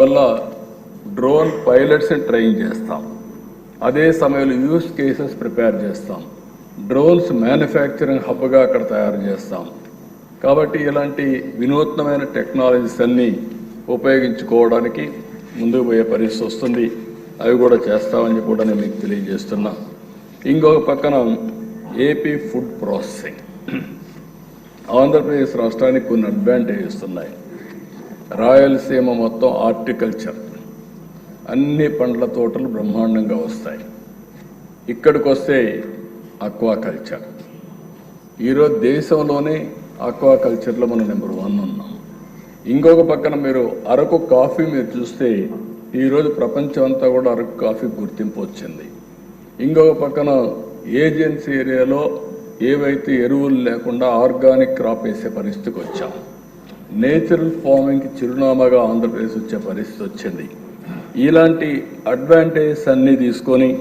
వల్ల drone పైలట్స్ని train చేస్తాం. అదే సమయంలో యూస్ కేసెస్ ప్రిపేర్ చేస్తాం. డ్రోన్స్ మ్యానుఫ్యాక్చరింగ్ హబ్గా అక్కడ తయారు చేస్తాం. కాబట్టి ఇలాంటి వినూత్నమైన టెక్నాలజీస్ అన్నీ ఉపయోగించుకోవడానికి ముందుకు పోయే పరిస్థితి వస్తుంది. అవి కూడా చేస్తామని కూడా నేను మీకు తెలియజేస్తున్నా. ఇంకొక పక్కన ఏపీ ఫుడ్ ప్రాసెసింగ్ ఆంధ్రప్రదేశ్ రాష్ట్రానికి కొన్ని అడ్వాంటేజెస్ ఉన్నాయి. రాయలసీమ మొత్తం ఆర్టికల్చర్. అన్ని పండ్ల తోటలు బ్రహ్మాండంగా వస్తాయి. ఇక్కడికి వస్తే అక్వాకల్చర్ ఈరోజు దేశంలోనే అక్వాకల్చర్లో మనం నెంబర్ వన్ ఉన్నాం. ఇంకొక పక్కన మీరు అరకు కాఫీ మీరు చూస్తే ఈరోజు ప్రపంచం అంతా కూడా అరకు కాఫీ గుర్తింపు వచ్చింది. ఇంకొక పక్కన ఏజెన్సీ ఏరియాలో ఏవైతే ఎరువులు లేకుండా ఆర్గానిక్ క్రాప్ వేసే పరిస్థితికి వచ్చాము నేచురల్ ఫార్మింగ్కి చిరునామాగా ఆంధ్రప్రదేశ్ వచ్చే పరిస్థితి వచ్చింది. ఇలాంటి అడ్వాంటేజెస్ అన్నీ తీసుకొని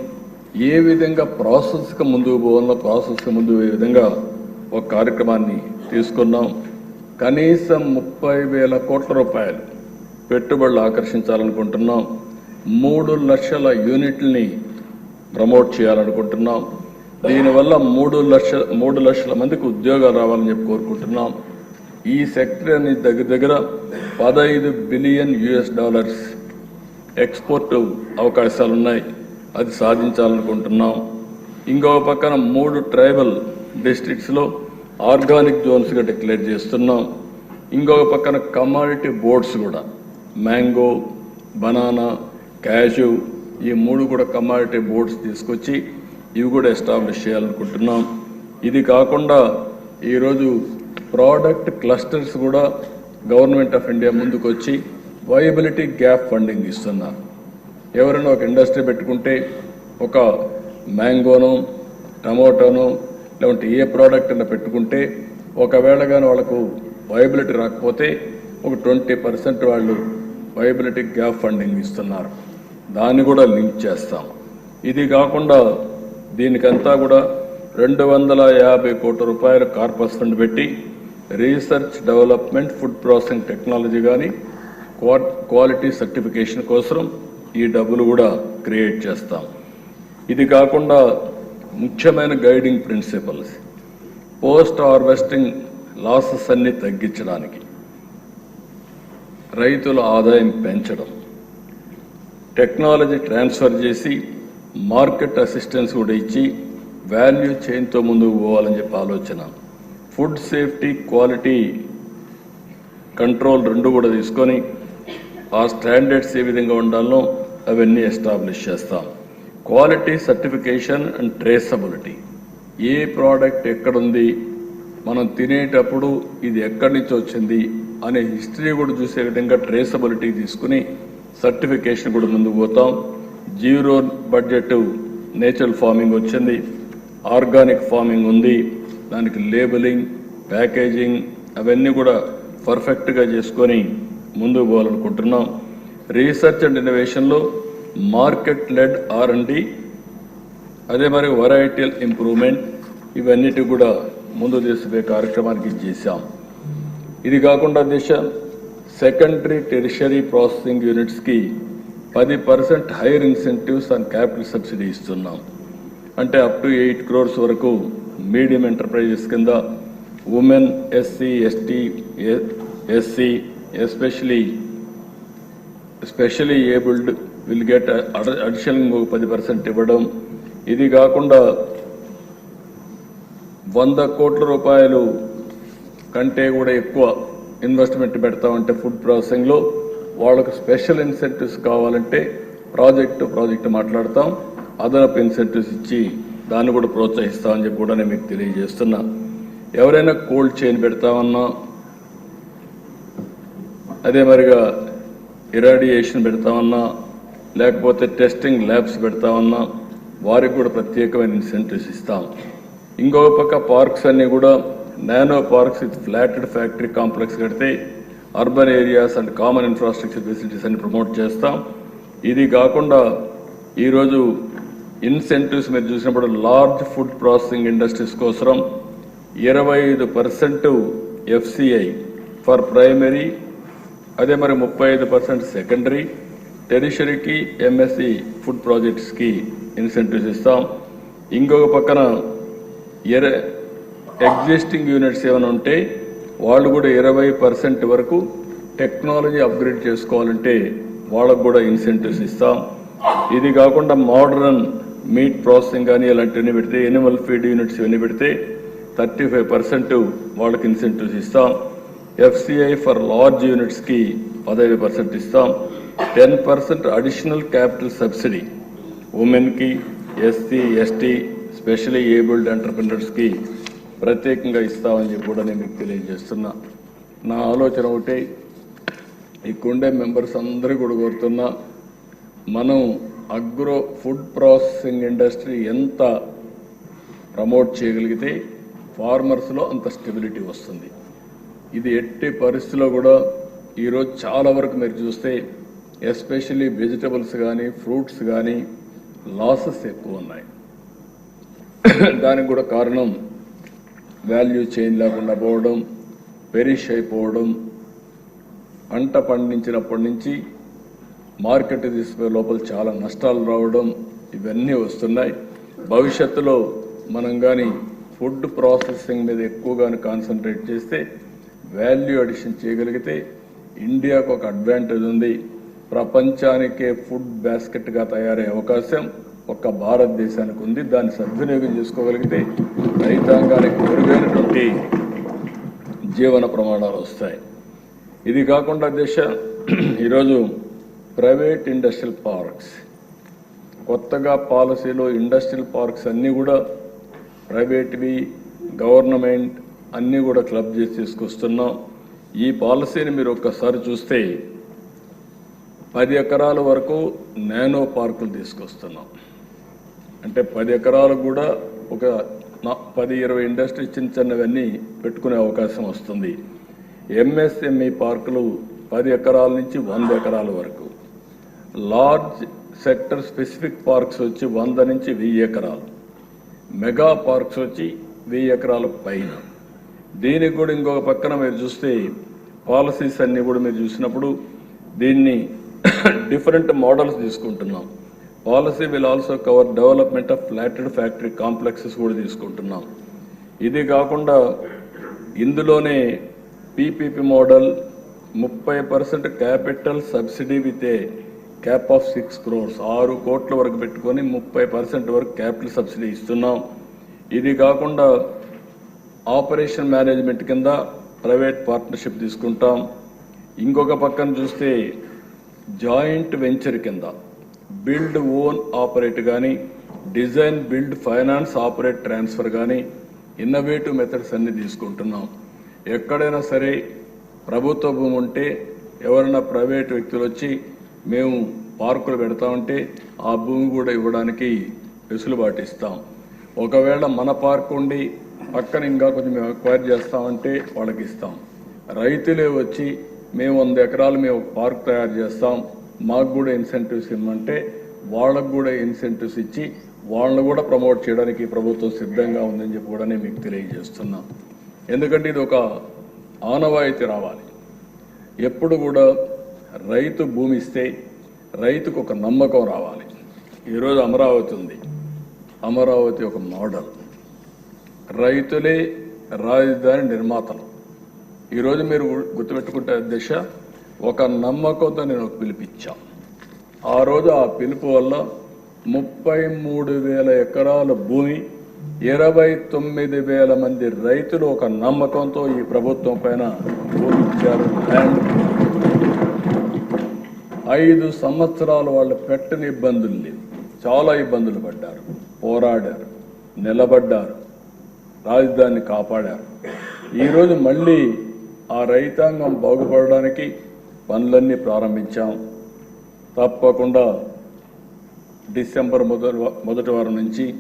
ఏ విధంగా ప్రాసెస్కి ముందుకు పోవాలో ప్రాసెస్కి ముందు ఏ విధంగా ఒక కార్యక్రమాన్ని తీసుకున్నాం. కనీసం ముప్పై వేల కోట్ల రూపాయలు పెట్టుబడులు ఆకర్షించాలనుకుంటున్నాం. మూడు లక్షల యూనిట్లని ప్రమోట్ చేయాలనుకుంటున్నాం. దీనివల్ల మూడు లక్ష మూడు లక్షల మందికి ఉద్యోగాలు రావాలని చెప్పి కోరుకుంటున్నాం. ఈ సెక్టర్ అనేది దగ్గర దగ్గర పదహైదు బిలియన్ యుఎస్ డాలర్స్ ఎక్స్పోర్ట్ అవకాశాలు ఉన్నాయి అది సాధించాలనుకుంటున్నాం. ఇంకొక పక్కన మూడు ట్రైబల్ డిస్ట్రిక్ట్స్లో ఆర్గానిక్ జోన్స్గా డిక్లేర్ చేస్తున్నాం. ఇంకొక పక్కన కమాడిటీ బోర్డ్స్ కూడా. మ్యాంగో బనానా క్యాషు ఈ మూడు కూడా కమాడిటీ బోర్డ్స్ తీసుకొచ్చి ఇవి కూడా ఎస్టాబ్లిష్ చేయాలనుకుంటున్నాం. ఇది కాకుండా ఈరోజు ప్రోడక్ట్ క్లస్టర్స్ కూడా గవర్నమెంట్ ఆఫ్ ఇండియా ముందుకు వచ్చి వయబిలిటీ గ్యాప్ ఫండింగ్ ఇస్తున్నారు ఎవరైనా ఒక ఇండస్ట్రీ పెట్టుకుంటే ఒక మ్యాంగోను టమోటోను లేకుంటే ఏ ప్రోడక్ట్ అయినా పెట్టుకుంటే ఒకవేళ కానీ వాళ్ళకు వైబిలిటీ రాకపోతే ఒక ట్వంటీ పర్సెంట్ వాళ్ళు వయబిలిటీ గ్యాప్ ఫండింగ్ ఇస్తున్నారు. దాన్ని కూడా లింక్ చేస్తాం. ఇది కాకుండా దీనికంతా కూడా రెండు వందల యాభై కోట్ల రూపాయలు కార్పస్ ఫండ్ పెట్టి research development food processing technology కానీ క్వాలిటీ సర్టిఫికేషన్ కోసం ఈ డబ్బులు కూడా క్రియేట్ చేస్తాం. ఇది కాకుండా ముఖ్యమైన guiding principles post harvesting losses అన్ని తగ్గించడానికి రైతుల ఆదాయం పెంచడం టెక్నాలజీ ట్రాన్స్ఫర్ చేసి మార్కెట్ అసిస్టెన్స్ కూడా ఇచ్చి వాల్యూ చైన్తో ముందుకు పోవాలని చెప్పి ఆలోచన. ఫుడ్ సేఫ్టీ క్వాలిటీ కంట్రోల్ రెండు కూడా తీసుకొని ఆ స్టాండర్డ్స్ ఏ విధంగా ఉండాలో అవన్నీ ఎస్టాబ్లిష్ చేస్తాం. Quality certification and traceability. A product ఎక్కడుంది మనం తినేటప్పుడు ఇది ఎక్కడి నుంచి వచ్చింది అనే హిస్టరీ కూడా చూసే విధంగా ట్రేసబిలిటీ తీసుకుని సర్టిఫికేషన్ కూడా ముందుకు పోతాం. జీరో బడ్జెట్ నేచురల్ ఫార్మింగ్ వచ్చింది ఆర్గానిక్ ఫార్మింగ్ ఉంది దానికి లేబులింగ్ ప్యాకేజింగ్ అవన్నీ కూడా పర్ఫెక్ట్గా చేసుకొని ముందుకు పోవాలనుకుంటున్నాం. రీసెర్చ్ అండ్ ఇన్నోవేషన్లో మార్కెట్ లెడ్ ఆర్ అండ్ అదే మరి వెరైటీల్ ఇంప్రూవ్మెంట్ ఇవన్నిటి కూడా ముందు తీసుకుపోయే కార్యక్రమానికి చేశాం. ఇది కాకుండా దిశ సెకండరీ టెరిషరీ ప్రాసెసింగ్ యూనిట్స్కి పది percent higher incentives and capital subsidy ఇస్తున్నాం. అంటే అప్ టు ఎయిట్ క్రోర్స్ వరకు మీడియం ఎంటర్ప్రైజెస్ కింద women SC ST SC especially specially abled will get additional ఇంకొక పది పర్సెంట్ ఇవ్వడం. ఇది కాకుండా వంద కోట్ల రూపాయలు కంటే కూడా ఎక్కువ ఇన్వెస్ట్మెంట్ పెడతామంటే ఫుడ్ ప్రాసెసింగ్లో వాళ్ళకు స్పెషల్ ఇన్సెంటివ్స్ కావాలంటే ప్రాజెక్టు ప్రాజెక్టు మాట్లాడతాం. అదనపు ఇన్సెంటివ్స్ ఇచ్చి దాన్ని కూడా ప్రోత్సహిస్తామని చెప్పి కూడా నేను మీకు తెలియజేస్తున్నా. ఎవరైనా కోల్డ్ చైన్ పెడతామన్నా అదే మరిగా ఇరాడియేషన్ పెడతామన్నా లేకపోతే టెస్టింగ్ ల్యాబ్స్ పెడతామన్నా వారికి కూడా ప్రత్యేకమైన ఇన్సెంటివ్స్ ఇస్తాం. ఇంకొక పక్క పార్క్స్ అన్నీ కూడా nano parks with flatted factory complex కడితే urban areas and common infrastructure facilities అన్ని ప్రమోట్ చేస్తాం. ఇది కాకుండా ఈరోజు ఇన్సెంటివ్స్ మీరు చూసినప్పుడు లార్జ్ ఫుడ్ ప్రాసెసింగ్ ఇండస్ట్రీస్ కోసం ఇరవై ఐదు పర్సెంట్ ఎఫ్సిఐ ఫర్ ప్రైమరీ అదే మరి ముప్పై ఐదు పర్సెంట్ సెకండరీ టెరిషరీకి ఎంఎస్సి ఫుడ్ ప్రాజెక్ట్స్కి ఇన్సెంటివ్స్ ఇస్తాం. ఇంకొక పక్కన ఎర ఎగ్జిస్టింగ్ యూనిట్స్ ఏమైనా ఉంటే వాళ్ళు కూడా ఇరవై పర్సెంట్ వరకు టెక్నాలజీ అప్గ్రేడ్ చేసుకోవాలంటే వాళ్ళకు కూడా ఇన్సెంటివ్స్ ఇస్తాం. ఇది కాకుండా మోడర్న్ మీట్ ప్రాసెసింగ్ కానీ ఇలాంటివన్నీ పెడితే ఎనిమల్ ఫీడ్ యూనిట్స్ ఇవన్నీ పెడితే థర్టీ ఫైవ్ పర్సెంట్ వాళ్ళకి ఇన్సెంటివ్స్ ఇస్తాం. ఎఫ్సిఐ ఫర్ లార్జ్ యూనిట్స్కి పదహైదు పర్సెంట్ ఇస్తాం. Ten percent additional capital subsidy ఉమెన్కి ఎస్సీ ఎస్టీ స్పెషలీ ఏబుల్డ్ ఎంటర్ప్రినర్స్కి ప్రత్యేకంగా ఇస్తామని చెప్పి కూడా నేను మీకు తెలియజేస్తున్నా. నా ఆలోచన ఒకటే ఇక్కడుండే మెంబర్స్ అందరూ కూడా కోరుతున్నా మనం అగ్రో ఫుడ్ ప్రాసెసింగ్ ఇండస్ట్రీ ఎంత ప్రమోట్ చేయగలిగితే ఫార్మర్స్లో అంత స్టెబిలిటీ వస్తుంది. ఇది ఎట్టి పరిస్థితిలో కూడా ఈరోజు చాలా వరకు మీరు చూస్తే ఎస్పెషల్లీ వెజిటబుల్స్ కానీ ఫ్రూట్స్ కానీ లాసెస్ ఎక్కువ ఉన్నాయి. దానికి కూడా కారణం వాల్యూ చైన్ లేకుండా పోవడం పెరిష్ అయిపోవడం పంట పండించినప్పటి నుంచి మార్కెట్ తీసుకునే లోపల చాలా నష్టాలు రావడం ఇవన్నీ వస్తున్నాయి. భవిష్యత్తులో మనం కానీ ఫుడ్ ప్రాసెసింగ్ మీద ఎక్కువగా కాన్సన్ట్రేట్ చేస్తే వాల్యూ అడిషన్ చేయగలిగితే ఇండియాకు ఒక అడ్వాంటేజ్ ఉంది. ప్రపంచానికే ఫుడ్ బాస్కెట్గా తయారయ్యే అవకాశం ఒక్క భారతదేశానికి ఉంది. దాన్ని సద్వినియోగం చేసుకోగలిగితే రైతాంగానికి మెరుగైనటువంటి జీవన ప్రమాణాలు వస్తాయి. ఇది కాకుండా దేశ ఈరోజు ప్రైవేట్ ఇండస్ట్రియల్ పార్క్స్. కొత్తగా పాలసీలో ఇండస్ట్రియల్ పార్క్స్ అన్నీ కూడా ప్రైవేట్వి గవర్నమెంట్ అన్నీ కూడా క్లబ్ చేసి తీసుకొస్తున్నాం. ఈ పాలసీని మీరు ఒక్కసారి చూస్తే పది ఎకరాల వరకు నానో పార్కులు తీసుకొస్తున్నాం. అంటే పది ఎకరాలకు కూడా ఒక పది ఇరవై ఇండస్ట్రీ చిన్న చిన్నవన్నీ పెట్టుకునే అవకాశం వస్తుంది. ఎంఎస్ఎంఈ పార్కులు పది ఎకరాల నుంచి వంద ఎకరాల వరకు. లార్జ్ సెక్టర్ స్పెసిఫిక్ పార్క్స్ వచ్చి వంద నుంచి వెయ్యి ఎకరాలు. మెగా పార్క్స్ వచ్చి వెయ్యి ఎకరాల పైన. దీనికి కూడా ఇంకొక పక్కన మీరు చూస్తే పాలసీస్ అన్నీ కూడా మీరు చూసినప్పుడు దీన్ని డిఫరెంట్ మోడల్స్ తీసుకుంటున్నాం. Policy will also cover development of flatted factory complexes కూడా తీసుకుంటున్నాం. ఇది కాకుండా ఇందులోనే పీపీపీ మోడల్ ముప్పై percent capital subsidy with a cap of six crores ఆరు కోట్ల వరకు పెట్టుకొని ముప్పై పర్సెంట్ వరకు క్యాపిటల్ సబ్సిడీ ఇస్తున్నాం. ఇది కాకుండా ఆపరేషన్ మేనేజ్మెంట్ కింద ప్రైవేట్ పార్ట్నర్షిప్ తీసుకుంటాం. ఇంకొక పక్కన చూస్తే జాయింట్ వెంచర్ కింద బిల్డ్ ఓన్ ఆపరేట్ కానీ design build finance operate transfer కానీ ఇన్నోవేటివ్ మెథడ్స్ అన్ని తీసుకుంటున్నాం. ఎక్కడైనా సరే ప్రభుత్వ భూమి ఉంటే ఎవరైనా ప్రైవేట్ వ్యక్తులు వచ్చి మేము పార్కులు పెడతామంటే ఆ భూమి కూడా ఇవ్వడానికి వెసులుబాటు ఇస్తాం. ఒకవేళ మన పార్క్ ఉండి పక్కన ఇంకా కొంచెం మేము అక్వైర్ చేస్తామంటే వాళ్ళకి ఇస్తాం రైతులే వచ్చి మేము వంద ఎకరాలు మేము ఒక పార్క్ తయారు చేస్తాం. మాకు కూడా ఇన్సెంటివ్స్ ఇమ్మంటే వాళ్ళకు కూడా ఇన్సెంటివ్స్ ఇచ్చి వాళ్ళని కూడా ప్రమోట్ చేయడానికి ప్రభుత్వం సిద్ధంగా ఉందని చెప్పి కూడా నేను మీకు తెలియజేస్తున్నాం. ఎందుకంటే ఇది ఒక ఆనవాయితీ రావాలి. ఎప్పుడు కూడా రైతు భూమి ఇస్తే రైతుకు ఒక నమ్మకం రావాలి. ఈరోజు అమరావతి ఉంది. అమరావతి ఒక మోడల్. రైతులే రాజధాని నిర్మాతలు. ఈరోజు మీరు గుర్తుపెట్టుకుంటే దిశ ఒక నమ్మకంతో నేను ఒక పిలిపించా ఆ రోజు ఆ పిలుపు వల్ల ముప్పై మూడు వేల ఎకరాల భూమి ఇరవై తొమ్మిది వేల మంది రైతులు ఒక నమ్మకంతో ఈ ప్రభుత్వం పైన భూమి ఇచ్చారు. ల్యాండ్ ఐదు సంవత్సరాలు వాళ్ళు పెట్టని ఇబ్బందులు లేవు చాలా ఇబ్బందులు పడ్డారు. పోరాడారు. నిలబడ్డారు. రాజధానిని కాపాడారు. ఈరోజు మళ్ళీ ఆ రైతాంగం బాగుపడడానికి పనులన్నీ ప్రారంభించాం. తప్పకుండా డిసెంబర్ మొదటి మొదటి వారం నుంచి